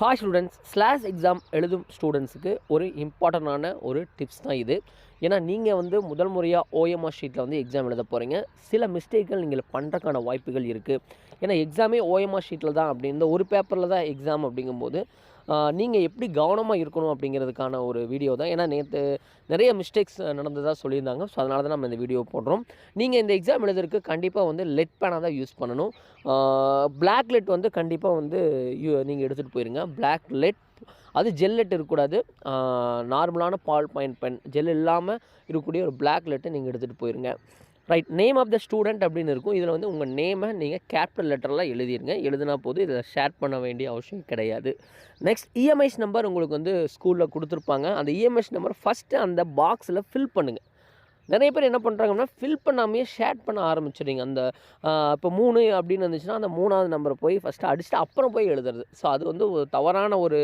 Hi students slash exam எழுதும் ஸ்டூடெண்ட்ஸுக்கு ஒரு இம்பார்ட்டண்டான ஒரு டிப்ஸ் தான் இது. ஏன்னா நீங்கள் வந்து முதல் முறையாக ஓஎம்ஆர் ஷீட்டில் வந்து எக்ஸாம் எழுத போகிறீங்க சில மிஸ்டேக்கள் நீங்கள் பண்ணுறக்கான வாய்ப்புகள் இருக்குது ஏன்னா எக்ஸாமே ஓஎம்ஆர் ஷீட்டில் தான் அப்படி இந்த ஒரு பேப்பரில் தான் எக்ஸாம் அப்படிங்கும்போது நீங்கள் எப்படி கவனமாக இருக்கணும் அப்படிங்கிறதுக்கான ஒரு வீடியோ தான். ஏன்னா நேற்று நிறைய மிஸ்டேக்ஸ் நடந்ததாக சொல்லியிருந்தாங்க. ஸோ அதனால தான் நம்ம இந்த வீடியோ போடுறோம். நீங்கள் இந்த எக்ஸாம் எழுதுறதுக்கு கண்டிப்பாக வந்து லெட் பேனாக தான் யூஸ் பண்ணணும். பிளாக் லெட் வந்து கண்டிப்பாக வந்து நீங்கள் எடுத்துகிட்டு போயிருங்க. பிளாக் லெட் அது ஜெல் லெட் இருக்கக்கூடாது. நார்மலான பால் பாயிண்ட் பென் ஜெல் இல்லாமல் இருக்கக்கூடிய ஒரு பிளாக் லெட்டை நீங்கள் எடுத்துகிட்டு போயிருங்க. Write name of the student அப்படின்னு இருக்கும். இதில் வந்து உங்கள் நேமை நீங்கள் கேபிட்டல் லெட்டரில் எழுதிருங்க. எழுதினா போது இதை ஷேர் பண்ண வேண்டிய அவசியம் கிடையாது. நெக்ஸ்ட் இஎம்ஐஸ் நம்பர் உங்களுக்கு வந்து ஸ்கூலில் கொடுத்துருப்பாங்க. அந்த இஎம்ஐஸ் நம்பர் ஃபஸ்ட்டு அந்த பாக்ஸில் ஃபில் பண்ணுங்கள் நிறைய பேர் என்ன பண்ணுறாங்கன்னா ஃபில் பண்ணாமையே ஷேர் பண்ண ஆரம்பிச்சிடுங்க அந்த இப்போ மூணு அப்படின்னு இருந்துச்சுன்னா அந்த மூணாவது நம்பரை போய் ஃபஸ்ட்டு அடிச்சுட்டு அப்புறம் போய் எழுதுறது. ஸோ அது வந்து ஒரு தவறான ஒரு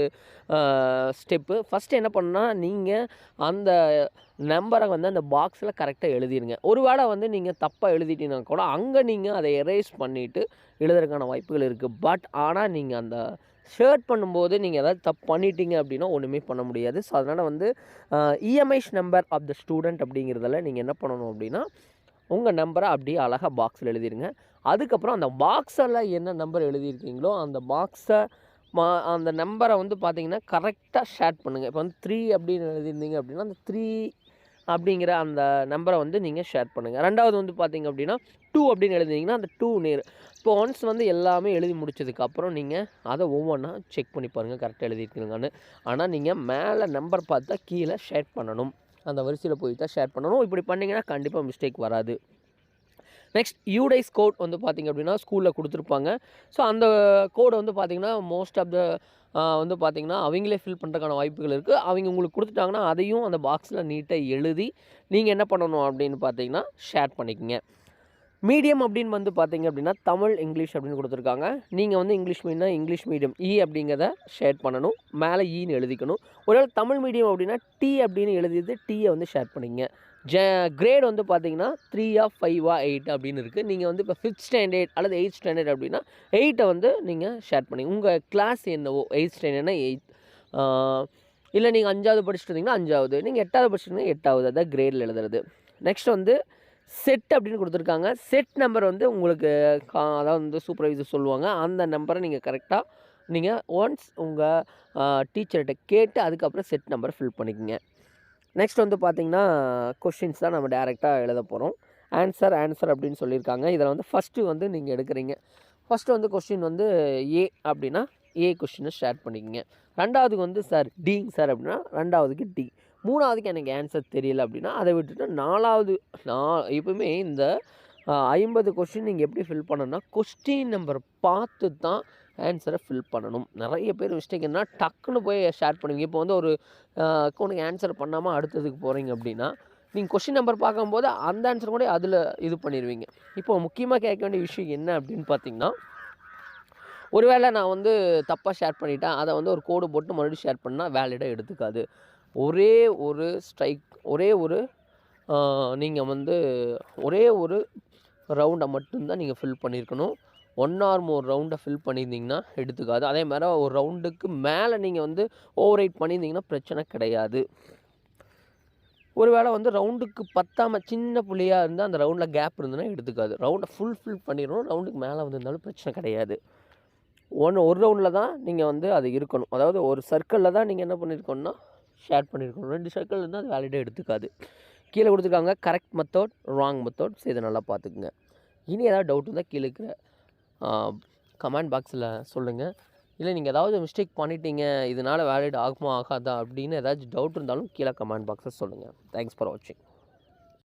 ஸ்டெப்பு ஃபஸ்ட்டு என்ன பண்ணால் நீங்கள் அந்த நம்பரை வந்து அந்த பாக்ஸில் கரெக்டாக எழுதிடுங்க ஒரு வேளை வந்து நீங்கள் தப்பாக எழுதிட்டீங்கன்னா கூட அங்கே நீங்கள் அதை எரேஸ் பண்ணிவிட்டு எழுதுறதுக்கான வாய்ப்புகள் இருக்குது பட் ஆனால் நீங்கள் அந்த ஷேர்ட் பண்ணும்போது நீங்கள் ஏதாவது தப்பு பண்ணிட்டீங்க அப்படின்னா ஒன்றுமே பண்ண முடியாது. ஸோ அதனால் வந்து EMIS number of the student அப்படிங்கிறதில் நீங்கள் என்ன பண்ணணும் அப்படின்னா உங்கள் நம்பரை அப்படியே அழகாக பாக்ஸில் எழுதிருங்க. அதுக்கப்புறம் அந்த பாக்ஸில் என்ன நம்பர் எழுதியிருக்கீங்களோ அந்த பாக்ஸை மா அந்த நம்பரை வந்து பார்த்தீங்கன்னா கரெக்டாக ஷேர் பண்ணுங்கள் இப்போ வந்து த்ரீ அப்படின்னு எழுதியிருந்தீங்க அப்படின்னா அந்த த்ரீ அப்படிங்கிற அந்த நம்பரை வந்து நீங்கள் ஷேர் பண்ணுங்கள் ரெண்டாவது வந்து பார்த்தீங்க அப்படின்னா டூ அப்படின்னு எழுதினீங்கன்னா அந்த டூ நேர். இப்போ ஒன்ஸ் வந்து எல்லாமே எழுதி முடிச்சதுக்கப்புறம் நீங்கள் அதை ஒவ்வொன்றா செக் பண்ணி பாருங்கள் கரெக்டாக எழுதியிருக்கீங்கன்னு ஆனால் நீங்கள் மேலே நம்பர் பார்த்தா கீழே ஷேர் பண்ணணும். அந்த வரிசையில் போய் தான் ஷேர் பண்ணணும். இப்படி பண்ணிங்கன்னா கண்டிப்பாக மிஸ்டேக் வராது. நெக்ஸ்ட் யூடைஸ் கோட் வந்து பார்த்திங்க அப்படின்னா ஸ்கூலில் கொடுத்துருப்பாங்க. ஸோ அந்த கோடை வந்து பார்த்திங்கன்னா மோஸ்ட் ஆஃப் த வந்து பார்த்திங்கன்னா அவங்களே ஃபில் பண்ணுறதுக்கான வாய்ப்புகள் இருக்குது அவங்க உங்களுக்கு கொடுத்துட்டாங்கன்னா அதையும் அந்த பாக்ஸில் நீட்டாக எழுதி நீங்கள் என்ன பண்ணணும் அப்படின்னு பார்த்தீங்கன்னா ஷேர் பண்ணிக்கங்க. மீடியம் அப்படின்னு வந்து பார்த்தீங்க அப்படின்னா தமிழ் இங்கிலீஷ் அப்படின்னு கொடுத்துருக்காங்க. நீங்கள் வந்து இங்கிலீஷ் மீடியம்னா இங்கிலீஷ் மீடியம் இ அப்படிங்கிறத ஷேர் பண்ணணும். மேலே ஈன்னு e எழுதிக்கணும். ஒருவேளை தமிழ் மீடியம் அப்படின்னா டி அப்படின்னு எழுதியது டீயை வந்து ஷேர் பண்ணிங்க. ஜ கிரேட் வந்து பார்த்தீங்கன்னா த்ரீயா ஃபைவா எயிட் அப்படின்னு இருக்குது நீங்கள் வந்து இப்போ ஃபிஃப்த் ஸ்டாண்டர்ட் அல்லது எயிட் ஸ்டாண்டர்ட் அப்படின்னா எயிட்டை வந்து நீங்கள் ஷேர் பண்ணி உங்கள் கிளாஸ் என்னவோ எயிட் ஸ்டாண்டர்ட்னா எயிட் இல்லை நீங்கள் அஞ்சாவது படிச்சுட்டு இருந்தீங்கன்னா அஞ்சாவது நீங்கள் எட்டாவது படிச்சுட்டு எட்டாவது அதான் கிரேடில் எழுதுறது. நெக்ஸ்ட் வந்து செட் அப்படின்னு கொடுத்துருக்காங்க. செட் நம்பர் வந்து உங்களுக்கு கா அதாவது வந்து சூப்பர்வைசர் சொல்லுவாங்க. அந்த நம்பரை நீங்கள் கரெக்டாக நீங்கள் ஒன்ஸ் உங்கள் டீச்சர்கிட்ட கேட்டு அதுக்கப்புறம் செட் நம்பரை ஃபில் பண்ணிக்கோங்க. நெக்ஸ்ட் வந்து பார்த்தீங்கன்னா கொஷின்ஸ் தான் நம்ம டேரெக்டாக எழுத போகிறோம் ஆன்சர் ஆன்சர் அப்படின்னு சொல்லியிருக்காங்க. இதில் வந்து ஃபஸ்ட்டு வந்து நீங்கள் எடுக்கிறீங்க. ஃபஸ்ட்டு வந்து கொஷின் வந்து ஏ அப்படின்னா ஏ கொஷினை ஷேர் பண்ணிக்கோங்க. ரெண்டாவதுக்கு வந்து சார் டிங் சார் அப்படின்னா ரெண்டாவதுக்கு டி மூணாவதுக்கு எனக்கு ஆன்சர் தெரியல அப்படின்னா அதை விட்டுட்டு நாலாவது நான் எப்பவுமே இந்த ஐம்பது கொஸ்டின் நீங்கள் எப்படி ஃபில் பண்ணணும்னா கொஸ்டின் நம்பர் பார்த்து தான் ஆன்சரை ஃபில் பண்ணணும். நிறைய பேர் மிஸ்டேக் என்ன டக்குன்னு போய் ஷேர் பண்ணுவீங்க. இப்போ வந்து ஒரு உனக்கு ஆன்சர் பண்ணாமல் அடுத்ததுக்கு போகிறீங்க அப்படின்னா நீங்கள் கொஸ்டின் நம்பர் பார்க்கும்போது அந்த ஆன்சர் கூட அதில் இது பண்ணிடுவீங்க இப்போ முக்கியமாக கேட்க வேண்டிய விஷயம் என்ன அப்படின்னு பார்த்தீங்கன்னா ஒருவேளை நான் வந்து தப்பாக ஷேர் பண்ணிட்டேன். அதை வந்து ஒரு கோடு போட்டு மறுபடியும் ஷேர் பண்ணால் வேலிடாக எடுத்துக்காது. ஒரே ஒரு ஸ்ட்ரைக் ஒரே ஒரு நீங்கள் வந்து ஒரே ஒரு ரவுண்டை மட்டும்தான் நீங்கள் ஃபில் பண்ணியிருக்கணும் ஒன் ஆர் மோர் ரவுண்டை ஃபில் பண்ணியிருந்தீங்கன்னா எடுத்துக்காது. அதே மாதிரி ஒரு ரவுண்டுக்கு மேலே நீங்கள் வந்து ஓவர் ரைட் பண்ணியிருந்தீங்கன்னா பிரச்சனை கிடையாது. ஒரு வேளை வந்து ரவுண்டுக்கு பத்தாமல் சின்ன புள்ளியாக இருந்தால் அந்த ரவுண்டில் கேப் இருந்ததுன்னா எடுத்துக்காது. ரவுண்டை ஃபுல் ஃபில் பண்ணிடணும். ரவுண்டுக்கு மேலே வந்திருந்தாலும் பிரச்சனை கிடையாது. ஒன்று ஒரு ரவுண்டில் தான் நீங்கள் வந்து அது இருக்கணும். அதாவது ஒரு சர்க்கிளில் தான் நீங்கள் என்ன பண்ணியிருக்கோன்னா ஷேர் பண்ணியிருக்கணும் ரெண்டு சர்க்கிள் இருந்தால் அது வேலிடே எடுத்துக்காது. கீழே கொடுத்துருக்காங்க correct method wrong method so இதை நல்லா பார்த்துக்குங்க. இனி ஏதாவது டவுட் இருந்தால் கீழே இருக்கிற கமெண்ட் பாக்ஸில் சொல்லுங்கள் இல்லை நீங்கள் ஏதாவது மிஸ்டேக் பண்ணிட்டீங்க இதனால் வேலிட் ஆகுமா ஆகாதா அப்படின்னு ஏதாச்சும் டவுட் இருந்தாலும் கீழே கமெண்ட் பாக்ஸில் சொல்லுங்கள் தேங்க்ஸ் ஃபார் வாட்சிங்